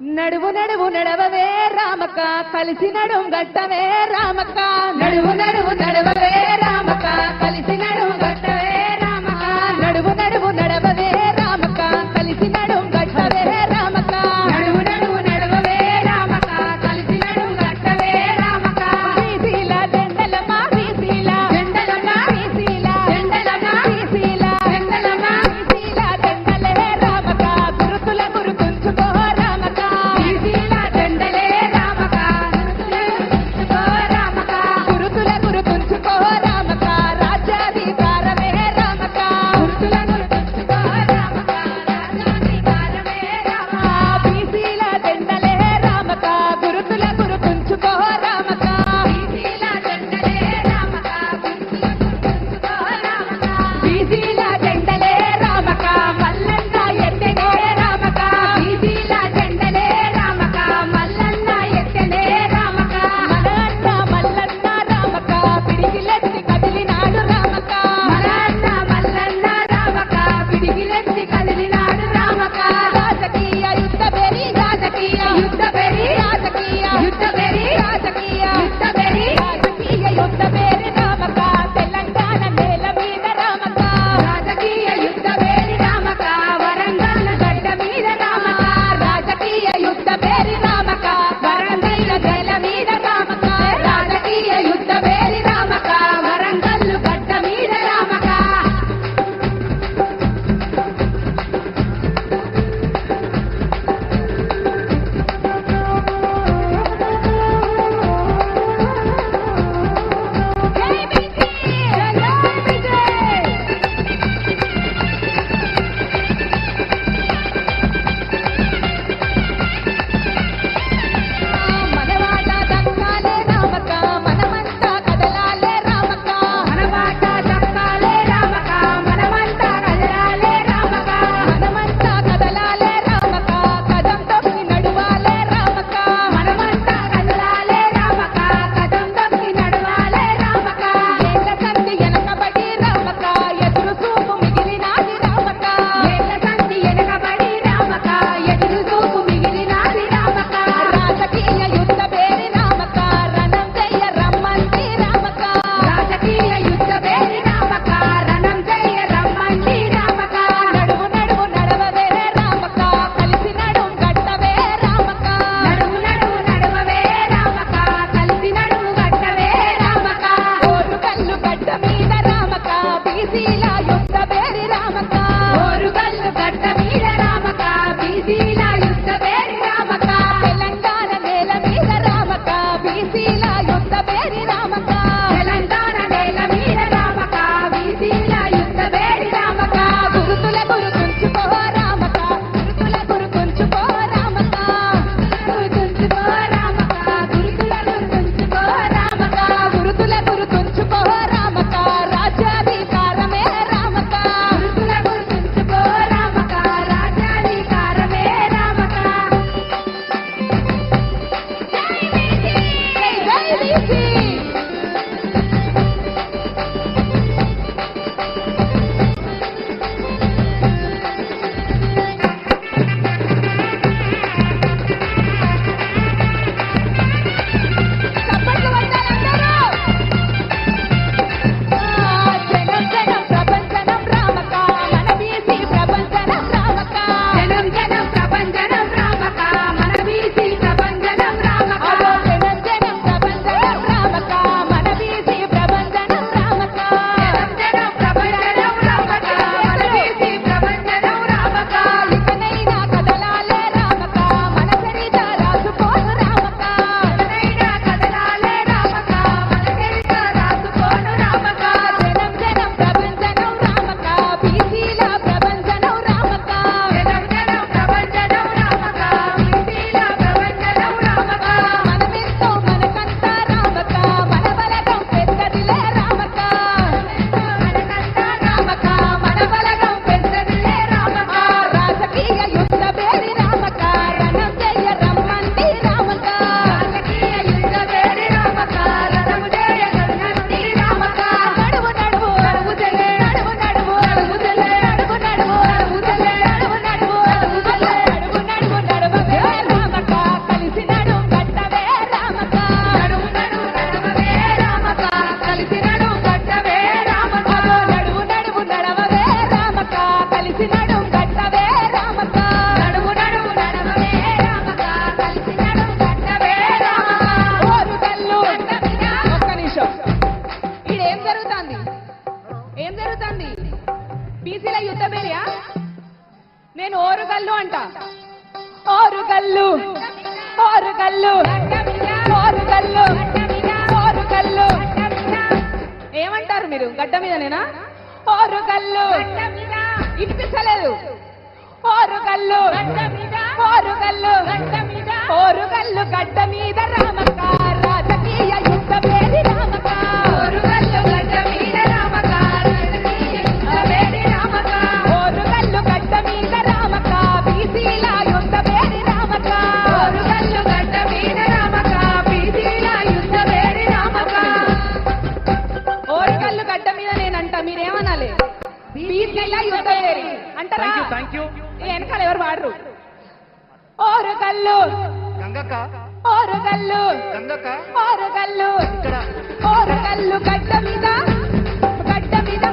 నడువు నడువు నడవవే రామక కలిసి నడుం గట్టవే రామక నడువు నడువు నడవవే రామక కలిసి నడుం జరుగుతుంది? ఏం జరుగుతుంది? బీసీల యుద్ధ నేను ఓరుగల్లు అంట. ఓరుగల్లు. ఓరుగల్లు. ఓరుగల్లు. ఓరుగల్లు. ఏమంటారు మీరు? గడ్డ మీద నేనా ఓరుగల్లు. ఇప్పించలేదు ఓరుగల్లు. ఓరుగల్లు. ఓరుగల్లు. గడ్డ వెనకాల ఎవరు వాడరు? ఓరు కళ్ళు గంగక్క. ఓరు గంగక్క. ఓరు ఓరు గడ్డ మీద. గడ్డ మీద.